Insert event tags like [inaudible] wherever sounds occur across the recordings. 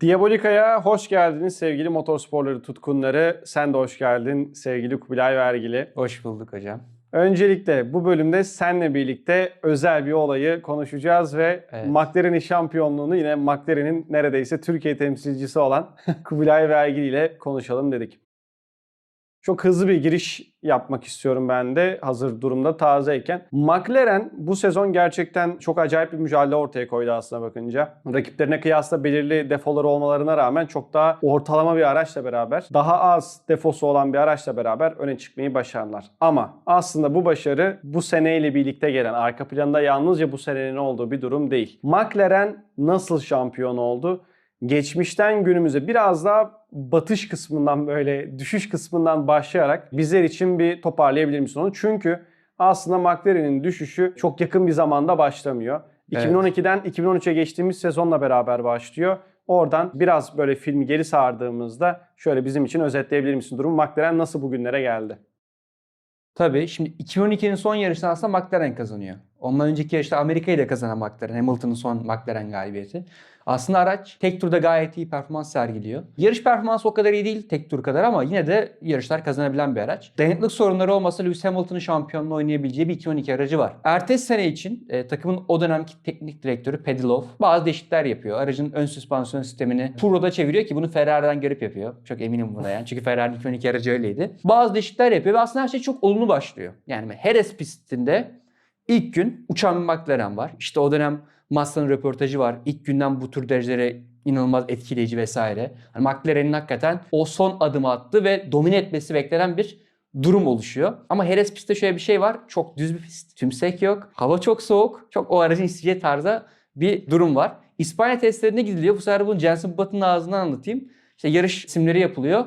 Diabolika'ya hoş geldiniz sevgili motorsporları tutkunları. Sen de hoş geldin sevgili Kubilay Vergili. Hoş bulduk hocam. Öncelikle bu bölümde seninle birlikte özel bir olayı konuşacağız ve Evet. McLaren'in şampiyonluğunu yine McLaren'in neredeyse Türkiye temsilcisi olan [laughs] Kubilay Vergili ile konuşalım dedik. Çok hızlı bir giriş yapmak istiyorum ben de hazır durumda tazeyken. McLaren bu sezon gerçekten çok acayip bir mücadele ortaya koydu aslına bakınca. Rakiplerine kıyasla belirli defoları olmalarına rağmen çok daha ortalama bir araçla beraber, daha az defosu olan bir araçla beraber öne çıkmayı başardılar. Ama aslında bu başarı bu seneyle birlikte gelen, arka planda yalnızca bu senenin olduğu bir durum değil. McLaren nasıl şampiyon oldu? geçmişten günümüze biraz daha batış kısmından böyle düşüş kısmından başlayarak bizler için bir toparlayabilir misin onu? Çünkü aslında McLaren'in düşüşü çok yakın bir zamanda başlamıyor. Evet. 2012'den 2013'e geçtiğimiz sezonla beraber başlıyor. Oradan biraz böyle filmi geri sardığımızda şöyle bizim için özetleyebilir misin durum? McLaren nasıl bugünlere geldi? Tabii şimdi 2012'nin son yarışında aslında McLaren kazanıyor. Ondan önceki yarışta Amerika'yı da kazanan McLaren. Hamilton'ın son McLaren galibiyeti. Aslında araç tek turda gayet iyi performans sergiliyor. Yarış performansı o kadar iyi değil tek tur kadar ama yine de yarışlar kazanabilen bir araç. Dayanıklık sorunları olmasa Lewis Hamilton'ın şampiyonluğu oynayabileceği bir 2012 aracı var. Ertesi sene için e, takımın o dönemki teknik direktörü Lowe bazı değişiklikler yapıyor. Aracın ön süspansiyon sistemini Turbo'da çeviriyor ki bunu Ferrari'den görüp yapıyor. Çok eminim buna yani. Çünkü Ferrari'nin 2012 aracı öyleydi. Bazı değişiklikler yapıyor ve aslında her şey çok olumlu başlıyor. Yani Jerez pistinde İlk gün uçan McLaren var. İşte o dönem Massa'nın röportajı var. İlk günden bu tür derecelere inanılmaz etkileyici vesaire. Hani McLaren'in hakikaten o son adımı attı ve domine etmesi beklenen bir durum oluşuyor. Ama Jerez pistte şöyle bir şey var. Çok düz bir pist. Tümsek yok. Hava çok soğuk. Çok o aracın isteyeceği tarzda bir durum var. İspanya testlerine gidiliyor. Bu sefer bunu Jenson Button'ın ağzından anlatayım. İşte yarış isimleri yapılıyor.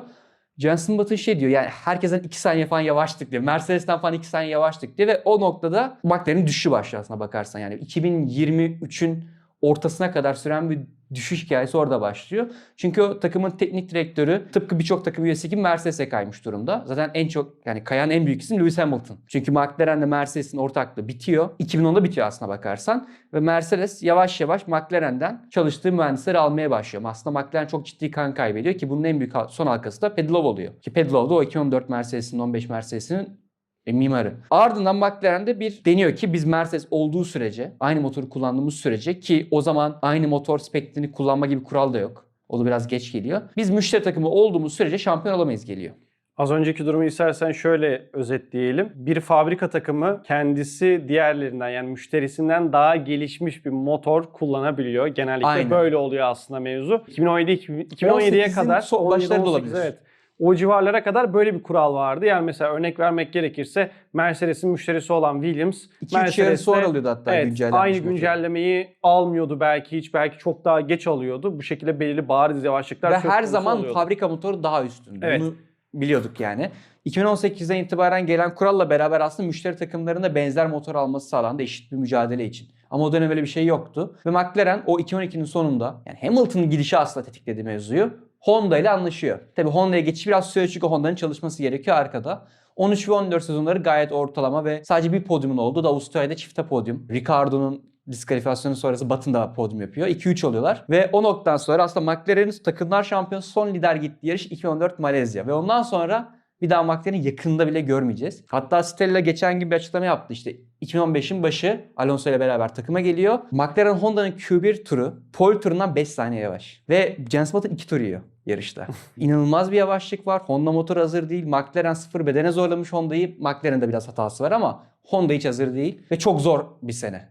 Jenson Button şey diyor yani herkesten 2 saniye falan yavaştık diyor. Mercedes'ten falan 2 saniye yavaştık diyor ve o noktada McLaren'in düşüşü başlıyor aslına bakarsan. Yani 2023'ün ortasına kadar süren bir düşüş hikayesi orada başlıyor. Çünkü o takımın teknik direktörü tıpkı birçok takım üyesi gibi Mercedes'e kaymış durumda. Zaten en çok yani kayan en büyük isim Lewis Hamilton. Çünkü McLaren'le Mercedes'in ortaklığı bitiyor. 2010'da bitiyor aslına bakarsan. Ve Mercedes yavaş yavaş McLaren'den çalıştığı mühendisleri almaya başlıyor. Aslında McLaren çok ciddi kan kaybediyor ki bunun en büyük son halkası da Pedlov oluyor. Ki Pedlov da o 2014 Mercedes'in 15 Mercedes'in e, mimarı. Ardından McLaren'de bir deniyor ki biz Mercedes olduğu sürece, aynı motoru kullandığımız sürece ki o zaman aynı motor speklerini kullanma gibi kural da yok. O da biraz geç geliyor. Biz müşteri takımı olduğumuz sürece şampiyon olamayız geliyor. Az önceki durumu istersen şöyle özetleyelim. Bir fabrika takımı kendisi diğerlerinden yani müşterisinden daha gelişmiş bir motor kullanabiliyor. Genellikle Aynen. böyle oluyor aslında mevzu. 2017 2017'ye 18'in kadar son 17, başları da 18, olabilir. Evet. O civarlara kadar böyle bir kural vardı. Yani mesela örnek vermek gerekirse Mercedes'in müşterisi olan Williams 2-3 yarış Mercedes'te- sonra alıyordu hatta Evet, güncellenmiş aynı motor. güncellemeyi almıyordu belki hiç belki çok daha geç alıyordu. Bu şekilde belirli bariz yavaşlıklar Ve her zaman oluyordu. fabrika motoru daha üstündü. Evet. Bunu biliyorduk yani. 2018'den itibaren gelen kuralla beraber aslında müşteri takımlarında benzer motor alması sağlandı eşit bir mücadele için. Ama o dönem öyle bir şey yoktu. Ve McLaren o 2012'nin sonunda yani Hamilton'ın gidişi aslında tetikledi mevzuyu. Honda ile anlaşıyor. Tabi Honda'ya geçiş biraz sürüyor çünkü Honda'nın çalışması gerekiyor arkada. 13 ve 14 sezonları gayet ortalama ve sadece bir podyumun oldu da Avustralya'da çifte podyum. Ricardo'nun diskalifiyasyonu sonrası Batın'da podyum yapıyor. 2-3 oluyorlar. Ve o noktadan sonra aslında McLaren'in takımlar şampiyonu son lider gittiği yarış 2014 Malezya. Ve ondan sonra bir daha McLaren'i yakında bile görmeyeceğiz. Hatta Stella geçen gün bir açıklama yaptı. İşte 2015'in başı Alonso ile beraber takıma geliyor. McLaren Honda'nın Q1 turu pole turundan 5 saniye yavaş. Ve Jens Button 2 tur yiyor yarışta. [laughs] İnanılmaz bir yavaşlık var. Honda motor hazır değil. McLaren sıfır bedene zorlamış Honda'yı. McLaren'de biraz hatası var ama Honda hiç hazır değil. Ve çok zor bir sene.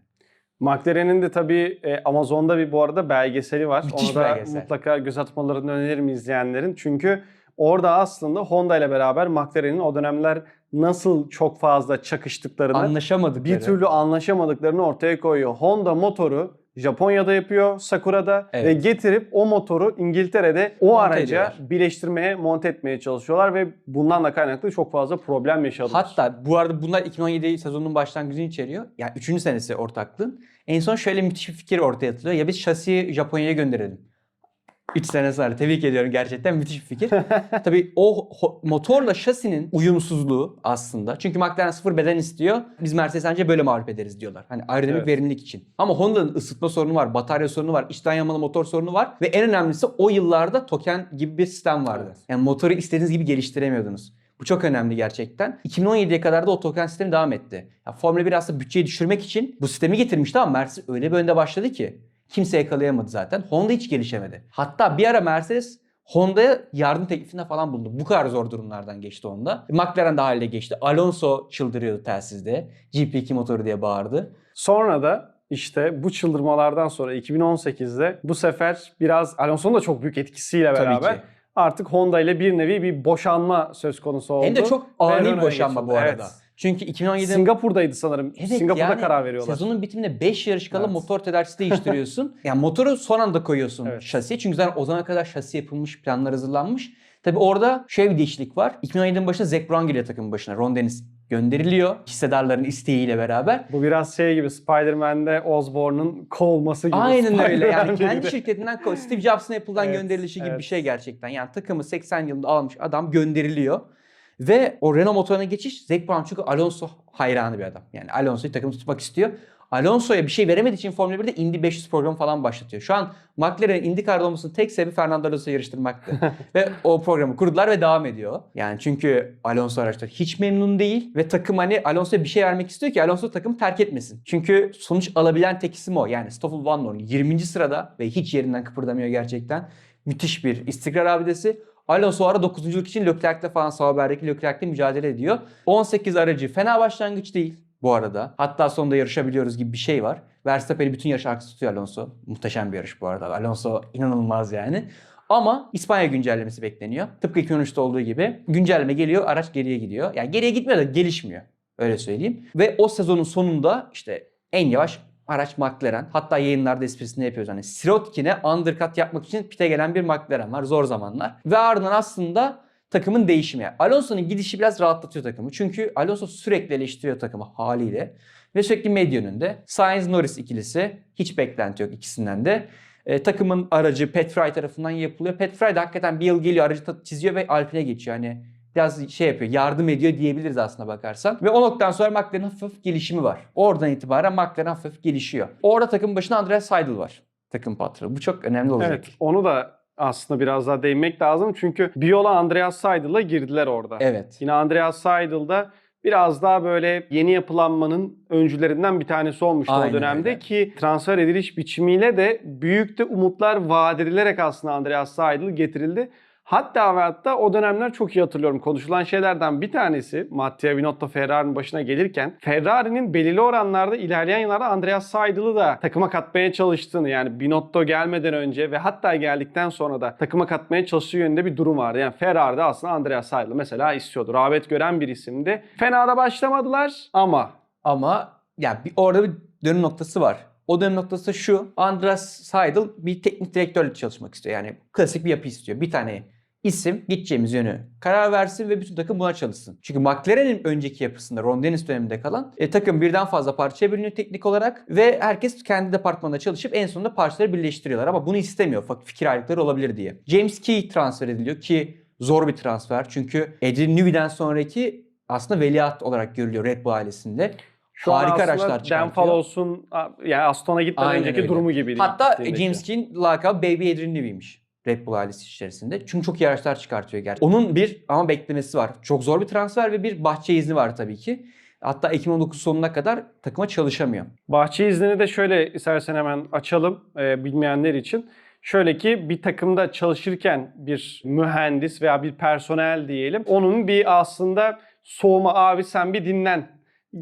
McLaren'in de tabii e, Amazon'da bir bu arada belgeseli var. Müthiş Onu da belgesel. mutlaka göz atmalarını öneririm izleyenlerin. Çünkü orada aslında Honda ile beraber McLaren'in o dönemler nasıl çok fazla çakıştıklarını, Anlaşamadık. bir türlü anlaşamadıklarını ortaya koyuyor. Honda motoru Japonya'da yapıyor, Sakura'da Evet. ve getirip o motoru İngiltere'de o Monte araca ediyorlar. birleştirmeye, monte etmeye çalışıyorlar ve bundan da kaynaklı çok fazla problem yaşadılar. Hatta bu arada bunlar 2017 sezonunun başlangıcını içeriyor. Yani 3. senesi ortaklığın. En son şöyle müthiş bir fikir ortaya atılıyor. Ya biz şasiyi Japonya'ya gönderelim. 3 sene sonra. Tebrik ediyorum gerçekten müthiş bir fikir. [laughs] Tabii o motorla şasinin uyumsuzluğu aslında. Çünkü McLaren sıfır beden istiyor. Biz Mercedes ancak böyle mağlup ederiz diyorlar. Hani aerodinamik Evet. verimlilik için. Ama Honda'nın ısıtma sorunu var, batarya sorunu var, içten yanmalı motor sorunu var. Ve en önemlisi o yıllarda token gibi bir sistem vardı. Evet. Yani motoru istediğiniz gibi geliştiremiyordunuz. Bu çok önemli gerçekten. 2017'ye kadar da o token sistemi devam etti. Ya Formula 1 aslında bütçeyi düşürmek için bu sistemi getirmişti ama Mercedes öyle bir önde başladı ki kimse yakalayamadı zaten. Honda hiç gelişemedi. Hatta bir ara Mercedes Honda'ya yardım teklifinde falan bulundu. Bu kadar zor durumlardan geçti Honda. McLaren de haliyle geçti. Alonso çıldırıyordu telsizde. GP2 motoru diye bağırdı. Sonra da işte bu çıldırmalardan sonra 2018'de bu sefer biraz Alonso'nun da çok büyük etkisiyle beraber artık Honda ile bir nevi bir boşanma söz konusu oldu. Hem de çok ani boşanma bu geçildi. arada. Evet. Çünkü 2017'de Singapur'daydı sanırım. Evet, Singapur'da yani karar veriyorlar. Sezonun bitiminde 5 yarış kala Evet. motor tedarikçisi değiştiriyorsun. [laughs] yani motoru son anda koyuyorsun Evet. şasiye. Çünkü zaten o zamana kadar şasi yapılmış, planlar hazırlanmış. Tabi orada şöyle bir değişiklik var. 2017'in başında Zac Brown geliyor takımın başına. Ron Dennis gönderiliyor. Hissedarların isteğiyle beraber. Bu biraz şey gibi Spider-Man'de Osborn'un kovulması gibi. Aynen öyle. Yani kendi şirketinden Steve Jobs'ın Apple'dan Evet, gönderilişi gibi evet. bir şey gerçekten. Yani takımı 80 yılında almış adam gönderiliyor. Ve o Renault motoruna geçiş Zac Brown çünkü Alonso hayranı bir adam. Yani Alonso'yu takım tutmak istiyor. Alonso'ya bir şey veremediği için Formula 1'de Indy 500 programı falan başlatıyor. Şu an McLaren'in IndyCar'da olmasının tek sebebi Fernando Alonso'yu yarıştırmaktı. [laughs] ve o programı kurdular ve devam ediyor. Yani çünkü Alonso araçta hiç memnun değil ve takım hani Alonso'ya bir şey vermek istiyor ki Alonso takımı terk etmesin. Çünkü sonuç alabilen tek isim o. Yani Stoffel Van Dorn 20. sırada ve hiç yerinden kıpırdamıyor gerçekten. Müthiş bir istikrar abidesi. Alonso ara 9. için Leclerc'le falan Sauber'deki Leclerc'le mücadele ediyor. 18 aracı fena başlangıç değil bu arada. Hatta sonunda yarışabiliyoruz gibi bir şey var. Verstappen'i bütün yarış arkası tutuyor Alonso. Muhteşem bir yarış bu arada. Alonso inanılmaz yani. Ama İspanya güncellemesi bekleniyor. Tıpkı 2013'te olduğu gibi. Güncelleme geliyor, araç geriye gidiyor. Yani geriye gitmiyor da gelişmiyor. Öyle söyleyeyim. Ve o sezonun sonunda işte en yavaş araç McLaren. Hatta yayınlarda esprisini yapıyoruz. Hani Sirotkin'e undercut yapmak için pite gelen bir McLaren var. Zor zamanlar. Ve ardından aslında takımın değişimi. Yani Alonso'nun gidişi biraz rahatlatıyor takımı. Çünkü Alonso sürekli eleştiriyor takımı haliyle. Ve sürekli medya önünde. Sainz-Norris ikilisi. Hiç beklenti yok ikisinden de. E, takımın aracı Pat Fry tarafından yapılıyor. Pat Fry de hakikaten bir yıl geliyor aracı çiziyor ve Alpine'e geçiyor. Hani biraz şey yapıyor, yardım ediyor diyebiliriz aslında bakarsan. Ve o noktadan sonra McLaren'ın hafif gelişimi var. Oradan itibaren McLaren hafif gelişiyor. Orada takımın başında Andreas Seidel var. Takım patronu. Bu çok önemli olacak. Evet onu da aslında biraz daha değinmek lazım. Çünkü Biola Andreas Seidel'la girdiler orada. Evet. Yine Andreas Seidel da biraz daha böyle yeni yapılanmanın öncülerinden bir tanesi olmuştu Aynen o dönemde öyle. ki transfer ediliş biçimiyle de büyük de umutlar vaat edilerek aslında Andreas Seidel getirildi. Hatta ve hatta o dönemler çok iyi hatırlıyorum. Konuşulan şeylerden bir tanesi Mattia Binotto Ferrari'nin başına gelirken Ferrari'nin belirli oranlarda ilerleyen yıllarda Andreas Seidel'ı da takıma katmaya çalıştığını yani Binotto gelmeden önce ve hatta geldikten sonra da takıma katmaya çalıştığı yönünde bir durum vardı. Yani Ferrari'de aslında Andreas Seidel'ı mesela istiyordu. Rağbet gören bir isimdi. Fena da başlamadılar ama Ama ya bir, orada bir dönüm noktası var. O dönüm noktası şu. Andreas Seidel bir teknik direktörle çalışmak istiyor. Yani klasik bir yapı istiyor. Bir tane isim gideceğimiz yönü karar versin ve bütün takım buna çalışsın. Çünkü McLaren'in önceki yapısında Ron Dennis döneminde kalan e, takım birden fazla parçaya bölünüyor teknik olarak ve herkes kendi departmanında çalışıp en sonunda parçaları birleştiriyorlar ama bunu istemiyor. Fikir ayrılıkları olabilir diye. James Key transfer ediliyor ki zor bir transfer. Çünkü Adrian Newey'den sonraki aslında veliaht olarak görülüyor Red Bull ailesinde. şu Harika araçlar Dan çıkartıyor. Fallows'un yani Aston'a gitmeden Aynen önceki öyle. durumu gibi. Hatta. James Key'in lakabı Baby Adrian Newey'miş. Red Bull ailesi içerisinde. Çünkü çok iyi araçlar çıkartıyor gerçekten. Onun bir ama beklemesi var. Çok zor bir transfer ve bir bahçe izni var tabii ki. Hatta Ekim 19 sonuna kadar takıma çalışamıyor. Bahçe iznini de şöyle istersen hemen açalım e, bilmeyenler için. Şöyle ki bir takımda çalışırken bir mühendis veya bir personel diyelim. Onun bir aslında soğuma abi sen bir dinlen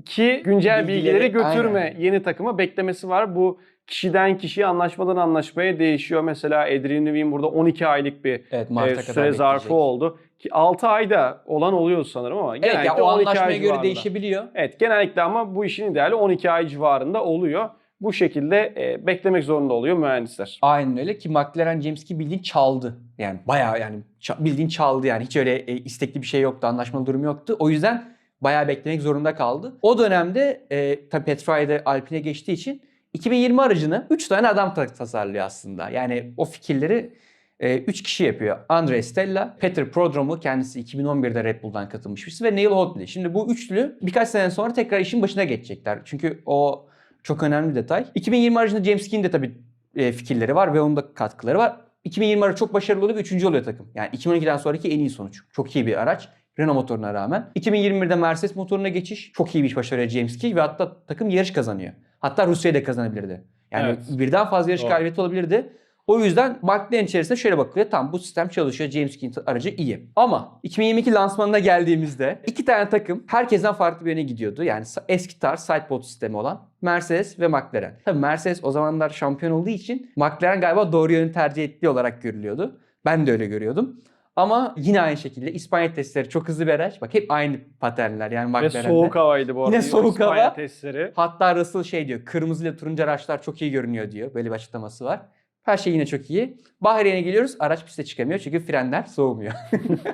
ki güncel Bilgileri, bilgileri götürme aynen. yeni takıma beklemesi var. Bu kişiden kişiye anlaşmadan anlaşmaya değişiyor. Mesela Adrian Newey'in burada 12 aylık bir Evet e, Mart'a kadar süre zarfı bekleyecek. oldu. Ki 6 ayda olan oluyor sanırım ama Evet genellikle o 12 ay anlaşmaya göre civarında. değişebiliyor. Evet genellikle ama bu işin ideali 12 ay civarında oluyor. Bu şekilde e, beklemek zorunda oluyor mühendisler. Aynen öyle ki McLaren James Key bildiğin çaldı. Yani bayağı yani bildiğin çaldı yani. Hiç öyle e, istekli bir şey yoktu, anlaşmalı durum yoktu. O yüzden bayağı beklemek zorunda kaldı. O dönemde e, tabii Petroi'de Alpine geçtiği için 2020 aracını 3 tane adam ta- tasarlıyor aslında. Yani o fikirleri 3 kişi yapıyor. Andre Stella, Peter Prodrom'u kendisi 2011'de Red Bull'dan katılmış birisi ve Neil Hoadley. Şimdi bu üçlü birkaç sene sonra tekrar işin başına geçecekler. Çünkü o çok önemli bir detay. 2020 aracında James Key'in de tabii e, fikirleri var ve onun da katkıları var. 2020 aracı çok başarılı oluyor ve 3. oluyor takım. Yani 2012'den sonraki en iyi sonuç. Çok iyi bir araç. Renault motoruna rağmen. 2021'de Mercedes motoruna geçiş. Çok iyi bir iş başarıyor James Key ve hatta takım yarış kazanıyor. Hatta Rusya'yı da kazanabilirdi. Yani Evet. birden fazla yarış Doğru. galibiyeti olabilirdi. O yüzden McLaren içerisinde şöyle bakılıyor. Tamam bu sistem çalışıyor. James Key'in aracı iyi. Ama 2022 lansmanına geldiğimizde iki tane takım herkesten farklı bir yöne gidiyordu. Yani eski tarz sidepod sistemi olan Mercedes ve McLaren. Tabii Mercedes o zamanlar şampiyon olduğu için McLaren galiba doğru yönü tercih ettiği olarak görülüyordu. Ben de öyle görüyordum. Ama yine aynı şekilde İspanya testleri çok hızlı bir araç. Bak hep aynı paternler yani Ve McLaren'de. soğuk havaydı bu arada. Yine soğuk İspanya hava. testleri. Hatta Russell şey diyor. Kırmızı ile turuncu araçlar çok iyi görünüyor diyor. Böyle bir açıklaması var. Her şey yine çok iyi. Bahreyn'e geliyoruz. Araç piste çıkamıyor çünkü frenler soğumuyor.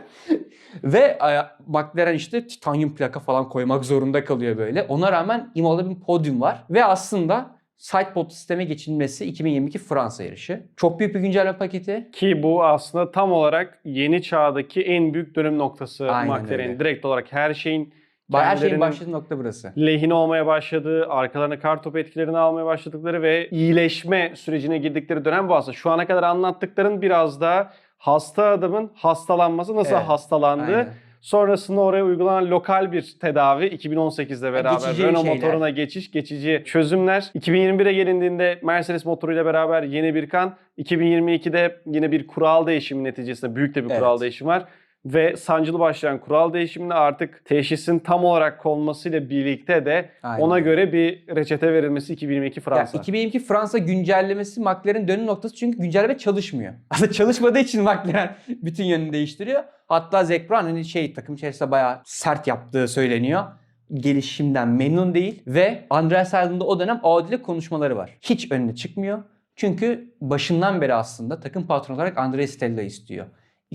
[laughs] Ve e, McLaren işte titanyum plaka falan koymak zorunda kalıyor böyle. Ona rağmen Imola'da bir podyum var. Ve aslında sidepod sisteme geçilmesi 2022 Fransa yarışı. Çok büyük bir güncelleme paketi. Ki bu aslında tam olarak yeni çağdaki en büyük dönüm noktası Aynen McLaren'in. öyle. Direkt olarak her şeyin Her şeyin kendilerinin başladığı nokta burası. lehine olmaya başladığı, arkalarına kar topu etkilerini almaya başladıkları ve iyileşme sürecine girdikleri dönem bu aslında. Şu ana kadar anlattıkların biraz daha hasta adamın hastalanması, nasıl Evet, hastalandığı, Aynen. Sonrasında oraya uygulanan lokal bir tedavi 2018'de beraber geçici Renault şeyler. motoruna geçiş, geçici çözümler. 2021'e gelindiğinde Mercedes motoruyla beraber yeni bir kan, 2022'de yine bir kural değişimi neticesinde büyük de bir kural Evet. değişimi var. Ve sancılı başlayan kural değişiminde artık teşhisin tam olarak konmasıyla birlikte de Aynen. ona göre bir reçete verilmesi 2022 Fransa. Ya 2022 Fransa güncellemesi McLaren'in dönüm noktası çünkü güncelleme çalışmıyor. [laughs] Aslında çalışmadığı için McLaren bütün yönünü değiştiriyor. Hatta Zac Brown hani şey takım içerisinde bayağı sert yaptığı söyleniyor. Gelişimden memnun değil ve Andrea Seidl'ın da o dönem Audi ile konuşmaları var. Hiç önüne çıkmıyor. Çünkü başından beri aslında takım patronu olarak Andrea Stella istiyor.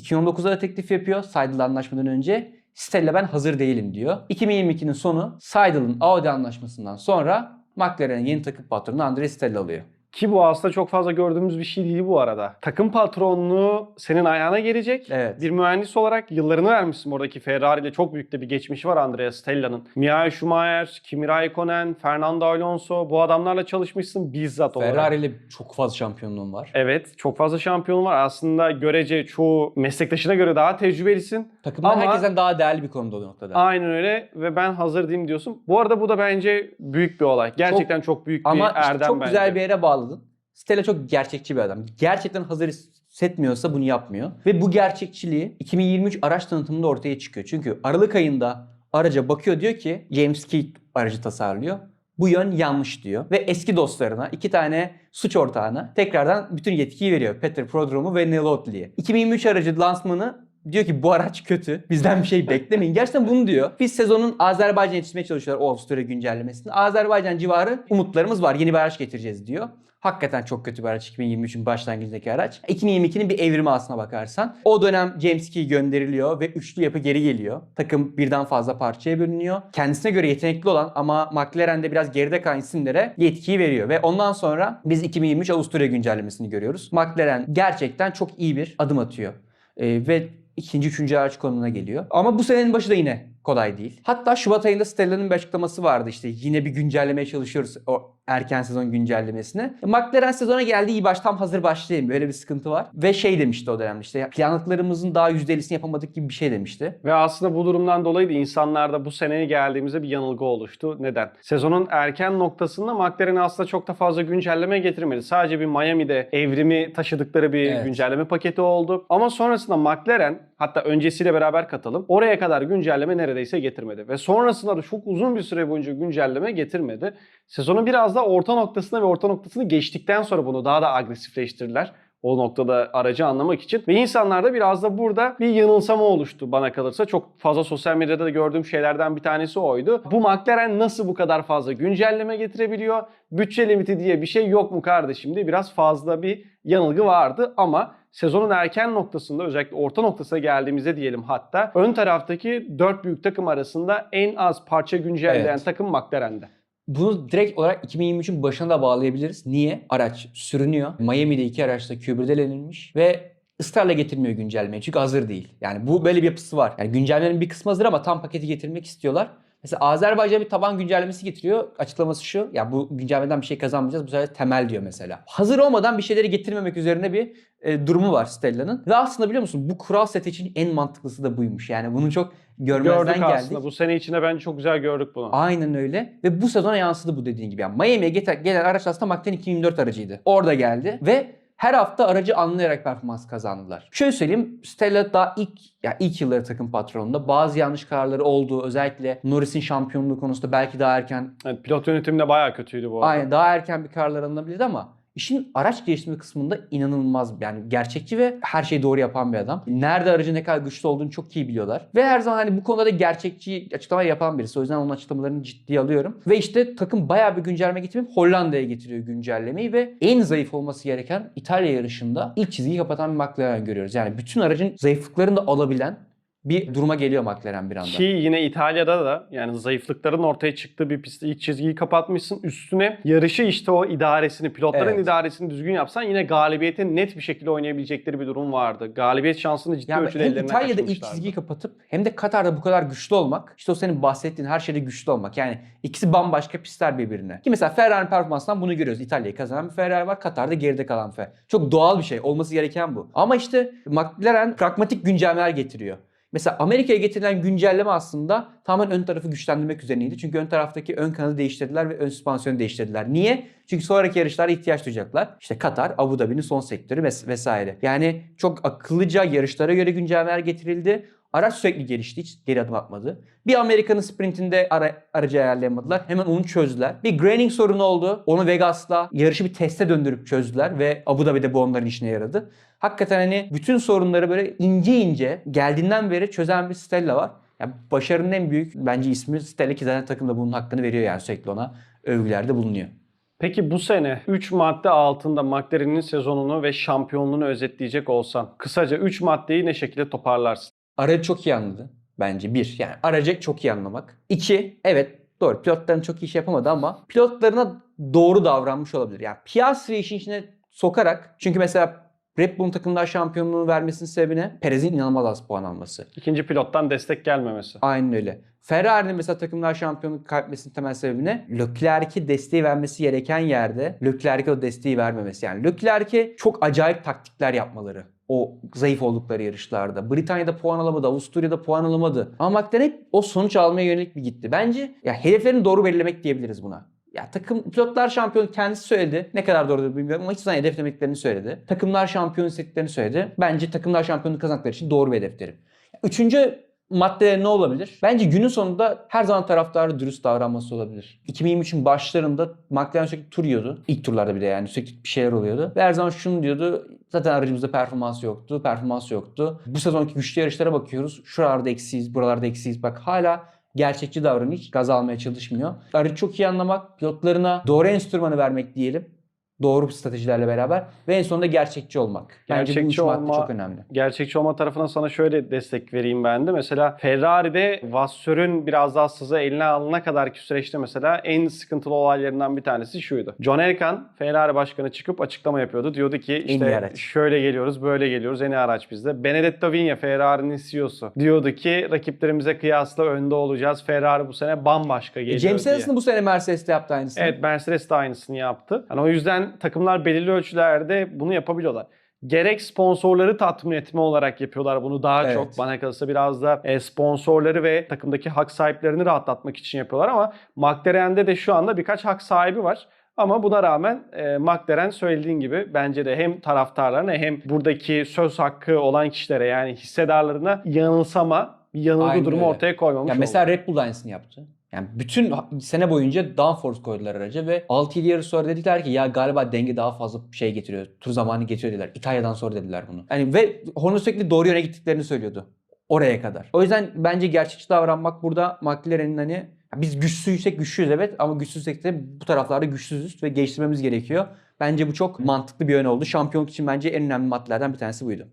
2019'da da teklif yapıyor Seidl anlaşmadan önce. Stella ben hazır değilim diyor. 2022'nin sonu Seidl'ın Audi anlaşmasından sonra McLaren'in yeni takım patronu Andrea Stella alıyor. Ki bu aslında çok fazla gördüğümüz bir şey değil bu arada. Takım patronluğu senin ayağına gelecek. Evet. Bir mühendis olarak yıllarını vermişsin oradaki Ferrari ile çok büyük de bir geçmişi var Andrea Stella'nın. Michael Schumacher, Kimi Raikkonen, Fernando Alonso bu adamlarla çalışmışsın bizzat olarak. Ferrari ile çok fazla şampiyonluğum var. Evet çok fazla şampiyon var. Aslında görece çoğu meslektaşına göre daha tecrübelisin. Takımlar Ama- herkesten daha değerli bir konumda o noktada. Aynen öyle ve ben hazır değilim diyorsun. Bu arada bu da bence büyük bir olay. Gerçekten çok, büyük bir Ama işte erdem çok bence. güzel bir yere bağladın. Stella çok gerçekçi bir adam. Gerçekten hazır hissetmiyorsa bunu yapmıyor. Ve bu gerçekçiliği 2023 araç tanıtımında ortaya çıkıyor. Çünkü Aralık ayında araca bakıyor diyor ki James Key aracı tasarlıyor. Bu yön yanlış diyor. Ve eski dostlarına, iki tane suç ortağına tekrardan bütün yetkiyi veriyor. Peter Prodrom'u ve Neil Otley'e. 2023 aracı lansmanı diyor ki bu araç kötü. Bizden bir şey beklemeyin. Gerçekten bunu diyor. Biz sezonun Azerbaycan'a yetişmeye çalışıyorlar o Avusturya güncellemesini. Azerbaycan civarı umutlarımız var. Yeni bir araç getireceğiz diyor. Hakikaten çok kötü bir araç 2023'ün başlangıcındaki araç. 2022'nin bir evrimi aslına bakarsan. O dönem James Key gönderiliyor ve üçlü yapı geri geliyor. Takım birden fazla parçaya bölünüyor. Kendisine göre yetenekli olan ama McLaren'de biraz geride kalan isimlere yetkiyi veriyor. Ve ondan sonra biz 2023 Avusturya güncellemesini görüyoruz. McLaren gerçekten çok iyi bir adım atıyor. Ee, ve ikinci, üçüncü araç konumuna geliyor. Ama bu senenin başı da yine kolay değil. Hatta Şubat ayında Stella'nın bir açıklaması vardı işte yine bir güncellemeye çalışıyoruz o erken sezon güncellemesine. McLaren sezona geldi iyi baş tam hazır başlayayım böyle bir sıkıntı var. Ve şey demişti o dönemde işte planladıklarımızın daha %50'sini yapamadık gibi bir şey demişti. Ve aslında bu durumdan dolayı da insanlarda bu seneye geldiğimizde bir yanılgı oluştu. Neden? Sezonun erken noktasında McLaren aslında çok da fazla güncelleme getirmedi. Sadece bir Miami'de evrimi taşıdıkları bir Evet. güncelleme paketi oldu. Ama sonrasında McLaren hatta öncesiyle beraber katalım. Oraya kadar güncelleme neredeyse getirmedi. Ve sonrasında da çok uzun bir süre boyunca güncelleme getirmedi. Sezonun biraz da orta noktasına ve orta noktasını geçtikten sonra bunu daha da agresifleştirdiler. O noktada aracı anlamak için. Ve insanlarda biraz da burada bir yanılsama oluştu bana kalırsa. Çok fazla sosyal medyada da gördüğüm şeylerden bir tanesi oydu. Bu McLaren nasıl bu kadar fazla güncelleme getirebiliyor? Bütçe limiti diye bir şey yok mu kardeşim diye biraz fazla bir yanılgı vardı ama sezonun erken noktasında özellikle orta noktasına geldiğimizde diyelim hatta ön taraftaki 4 büyük takım arasında en az parça güncelleyen Evet. takım McLaren'de. Bunu direkt olarak 2023'ün başına da bağlayabiliriz. Niye? Araç sürünüyor. Miami'de iki araçta kübürdelenilmiş ve ısrarla getirmiyor güncellemeyi çünkü hazır değil. Yani bu böyle bir yapısı var. Yani güncellemenin bir kısmı hazır ama tam paketi getirmek istiyorlar. Mesela Azerbaycan bir taban güncellemesi getiriyor. Açıklaması şu. Ya bu güncellemeden bir şey kazanmayacağız. Bu sefer temel diyor mesela. Hazır olmadan bir şeyleri getirmemek üzerine bir e, durumu var Stella'nın. Ve aslında biliyor musun bu kural seti için en mantıklısı da buymuş. Yani bunu çok görmezden Gördük geldik. aslında. Bu sene içinde bence çok güzel gördük bunu. Aynen öyle. Ve bu sezona yansıdı bu dediğin gibi. Yani Miami'ye gelen araç aslında McLaren 2024 aracıydı. Orada geldi ve her hafta aracı anlayarak performans kazandılar. Şöyle söyleyeyim, Stella daha ilk ya ilk yılları takım patronunda bazı yanlış kararları oldu. Özellikle Norris'in şampiyonluğu konusunda belki daha erken Evet, pilot yönetimde bayağı kötüydü bu arada. Aynen daha erken bir kararlar alınabilirdi ama işin araç geliştirme kısmında inanılmaz yani gerçekçi ve her şeyi doğru yapan bir adam. Nerede aracın ne kadar güçlü olduğunu çok iyi biliyorlar. Ve her zaman hani bu konuda da gerçekçi açıklama yapan birisi. O yüzden onun açıklamalarını ciddiye alıyorum. Ve işte takım bayağı bir güncelleme getirip Hollanda'ya getiriyor güncellemeyi ve en zayıf olması gereken İtalya yarışında ilk çizgiyi kapatan bir McLaren görüyoruz. Yani bütün aracın zayıflıklarını da alabilen bir duruma geliyor McLaren bir anda. Ki yine İtalya'da da yani zayıflıkların ortaya çıktığı bir pistte ilk çizgiyi kapatmışsın. Üstüne yarışı işte o idaresini, pilotların Evet. idaresini düzgün yapsan yine galibiyete net bir şekilde oynayabilecekleri bir durum vardı. Galibiyet şansını ciddi Yani ölçüde ellerinden İtalya'da ilk çizgiyi kapatıp hem de Katar'da bu kadar güçlü olmak. işte o senin bahsettiğin her şeyde güçlü olmak. Yani ikisi bambaşka pistler birbirine. Ki mesela Ferrari performansından bunu görüyoruz. İtalya'yı kazanan bir Ferrari var. Katar'da geride kalan Ferrari. Çok doğal bir şey. Olması gereken bu. Ama işte McLaren pragmatik güncellemeler getiriyor. Mesela Amerika'ya getirilen güncelleme aslında tamamen ön tarafı güçlendirmek üzerineydi. Çünkü ön taraftaki ön kanadı değiştirdiler ve ön süspansiyonu değiştirdiler. Niye? Çünkü sonraki yarışlara ihtiyaç duyacaklar. İşte Katar, Abu Dhabi'nin son sektörü ves- vesaire. Yani çok akıllıca yarışlara göre güncellemeler getirildi. Araç sürekli gelişti, hiç geri adım atmadı. Bir Amerika'nın sprintinde ara, aracı ayarlayamadılar. Hemen onu çözdüler. Bir graining sorunu oldu. Onu Vegas'la yarışı bir teste döndürüp çözdüler ve Abu Dhabi'de bu onların işine yaradı. Hakikaten hani bütün sorunları böyle ince ince geldiğinden beri çözen bir Stella var. Yani başarının en büyük bence ismi Stella ki zaten takım da bunun hakkını veriyor yani sürekli ona övgülerde bulunuyor. Peki bu sene 3 madde altında McLaren'in sezonunu ve şampiyonluğunu özetleyecek olsan kısaca 3 maddeyi ne şekilde toparlarsın? Aracı çok iyi anladı bence. Bir, yani aracı çok iyi anlamak. İki, evet doğru pilotların çok iyi iş yapamadı ama pilotlarına doğru davranmış olabilir. Yani Piastri'yi işin içine sokarak çünkü mesela Red Bull'un takımlar şampiyonluğunu vermesinin sebebi ne? Perez'in inanılmaz az puan alması. İkinci pilottan destek gelmemesi. Aynen öyle. Ferrari'nin mesela takımlar şampiyonluk kaybetmesinin temel sebebi ne? Leclerc'e desteği vermesi gereken yerde Leclerc'e o desteği vermemesi. Yani Leclerc'e çok acayip taktikler yapmaları. O zayıf oldukları yarışlarda. Britanya'da puan alamadı, Avusturya'da puan alamadı. Ama McLaren hep o sonuç almaya yönelik bir gitti. Bence ya hedeflerini doğru belirlemek diyebiliriz buna. Ya takım pilotlar şampiyonu kendisi söyledi. Ne kadar doğru bilmiyorum ama hiç zaman hedeflemeklerini söyledi. Takımlar şampiyonu istediklerini söyledi. Bence takımlar şampiyonluğu kazandıkları için doğru bir hedefleri. Üçüncü madde ne olabilir? Bence günün sonunda her zaman taraftarı dürüst davranması olabilir. 2023'ün başlarında McLaren sürekli tur yiyordu. İlk turlarda bir de yani sürekli bir şeyler oluyordu. Ve her zaman şunu diyordu. Zaten aracımızda performans yoktu, performans yoktu. Bu sezonki güçlü yarışlara bakıyoruz. Şuralarda eksiyiz, buralarda eksiyiz. Bak hala gerçekçi davranıyor. Hiç gaz almaya çalışmıyor. Aracı çok iyi anlamak, pilotlarına doğru enstrümanı vermek diyelim. Doğru stratejilerle beraber ve en sonunda gerçekçi olmak. Bence bu Gerçekçi madde olma- çok önemli. Gerçekçi olma tarafına sana şöyle destek vereyim ben de. Mesela Ferrari'de Vassör'ün biraz daha sızı eline alana kadarki süreçte mesela en sıkıntılı olaylarından bir tanesi şuydu. John Elkann Ferrari başkanı çıkıp açıklama yapıyordu. Diyordu ki işte şöyle geliyoruz böyle geliyoruz en iyi araç bizde. Benedetto Vigna Ferrari'nin CEO'su diyordu ki rakiplerimize kıyasla önde olacağız. Ferrari bu sene bambaşka geliyor E, James. Allison bu sene Mercedes'te yaptı aynısını. Evet Mercedes de aynısını yaptı. Yani o yüzden takımlar belirli ölçülerde bunu yapabiliyorlar. Gerek sponsorları tatmin etme olarak yapıyorlar bunu daha Evet. çok. Bana kalırsa biraz da e, sponsorları ve takımdaki hak sahiplerini rahatlatmak için yapıyorlar ama McLaren'de de şu anda birkaç hak sahibi var. Ama buna rağmen e, McLaren söylediğin gibi bence de hem taraftarlarına hem buradaki söz hakkı olan kişilere yani hissedarlarına yanılsama, bir yanılgı Aynen durumu öyle. ortaya koymamış Ya oldu. mesela Red Bull aynısını yaptı. Yani bütün sene boyunca downforce koydular araca ve 6-7 yarış sonra dediler ki ya galiba denge daha fazla şey getiriyor. Tur zamanı getiriyor dediler. İtalya'dan sonra dediler bunu. Yani ve Honda sürekli doğru yöne gittiklerini söylüyordu. Oraya kadar. O yüzden bence gerçekçi davranmak burada McLaren'in hani biz güçsüysek güçlüyüz evet ama güçsüzsek de bu taraflarda güçsüzüz ve geliştirmemiz gerekiyor. Bence bu çok mantıklı bir yön oldu. Şampiyonluk için bence en önemli maddelerden bir tanesi buydu.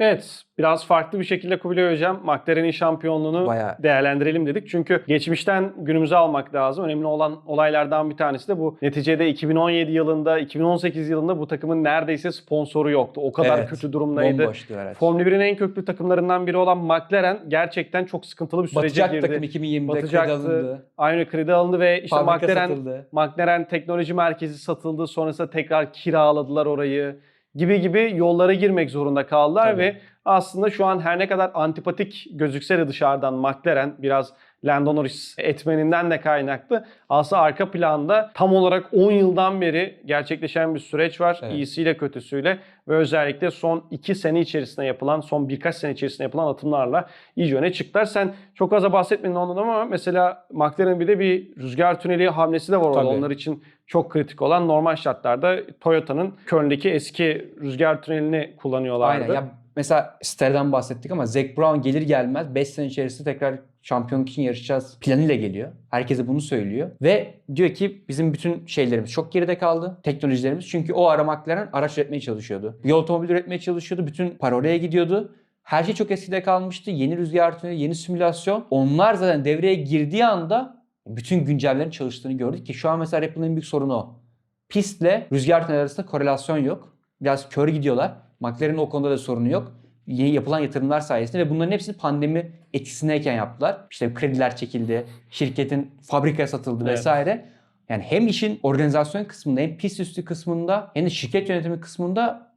Evet, biraz farklı bir şekilde Kubilay Hocam McLaren'in şampiyonluğunu Bayağı. değerlendirelim dedik. Çünkü geçmişten günümüze almak lazım. Önemli olan olaylardan bir tanesi de bu. Neticede 2017 yılında, 2018 yılında bu takımın neredeyse sponsoru yoktu. O kadar Evet, kötü durumdaydı. Bomboştu evet. Formula 1'in en köklü takımlarından biri olan McLaren gerçekten çok sıkıntılı bir sürece Batacak girdi. takım 2020'de Batacaktı. kredi alındı. Aynı kredi alındı ve işte Fabrika McLaren satıldı. McLaren teknoloji merkezi satıldı. Sonrasında tekrar kiraladılar orayı gibi gibi yollara girmek zorunda kaldılar Tabii. ve aslında şu an her ne kadar antipatik gözükse de dışarıdan McLaren biraz Lando Norris etmeninden de kaynaklı. Aslında arka planda tam olarak 10 yıldan beri gerçekleşen bir süreç var. Evet. İyisiyle kötüsüyle ve özellikle son 2 sene içerisinde yapılan, son birkaç sene içerisinde yapılan atımlarla iyice öne çıktılar. Sen çok az bahsetmedin ondan ama mesela McLaren'in bir de bir rüzgar tüneli hamlesi de var orada. Onlar için çok kritik olan normal şartlarda Toyota'nın Köln'deki eski rüzgar tünelini kullanıyorlardı. Aynen. Ya mesela Ster'den bahsettik ama Zac Brown gelir gelmez 5 sene içerisinde tekrar şampiyonluk için yarışacağız planıyla geliyor. Herkese bunu söylüyor. Ve diyor ki bizim bütün şeylerimiz çok geride kaldı. Teknolojilerimiz. Çünkü o ara McLaren araç üretmeye çalışıyordu. Bir otomobil üretmeye çalışıyordu. Bütün para oraya gidiyordu. Her şey çok eskide kalmıştı. Yeni rüzgar tüneli, yeni simülasyon. Onlar zaten devreye girdiği anda bütün güncellerin çalıştığını gördük ki şu an mesela Apple'ın en büyük sorunu o. Pistle rüzgar tüneli arasında korelasyon yok. Biraz kör gidiyorlar. McLaren'in o konuda da sorunu yok. Yapılan yatırımlar sayesinde ve bunların hepsini pandemi etkisindeyken yaptılar. İşte krediler çekildi, şirketin fabrikaya satıldı Evet. vesaire. Yani hem işin organizasyon kısmında hem pist üstü kısmında hem de şirket yönetimi kısmında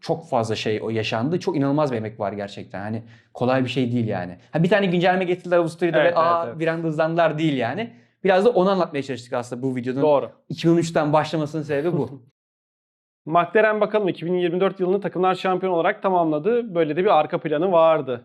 çok fazla şey o yaşandı. Çok inanılmaz bir emek var gerçekten. Hani kolay bir şey değil yani. Ha bir tane güncelleme getirdiler Avusturya'da Evet, ve aa evet, evet. bir anda hızlandılar değil yani. Biraz da onu anlatmaya çalıştık aslında bu videonun. Doğru. 2013'ten başlamasının sebebi bu. [laughs] McLaren bakalım 2024 yılını takımlar şampiyon olarak tamamladı. Böyle de bir arka planı vardı.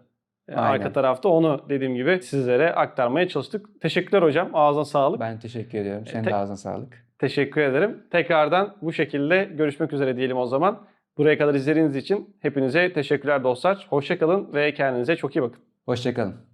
Yani Aynen. Arka tarafta onu dediğim gibi sizlere aktarmaya çalıştık. Teşekkürler hocam. Ağzına sağlık. ben teşekkür ediyorum. Senin Tek- de ağzına sağlık. Teşekkür ederim. Tekrardan bu şekilde görüşmek üzere diyelim o zaman. Buraya kadar izlediğiniz için hepinize teşekkürler dostlar. Hoşçakalın ve kendinize çok iyi bakın. Hoşçakalın.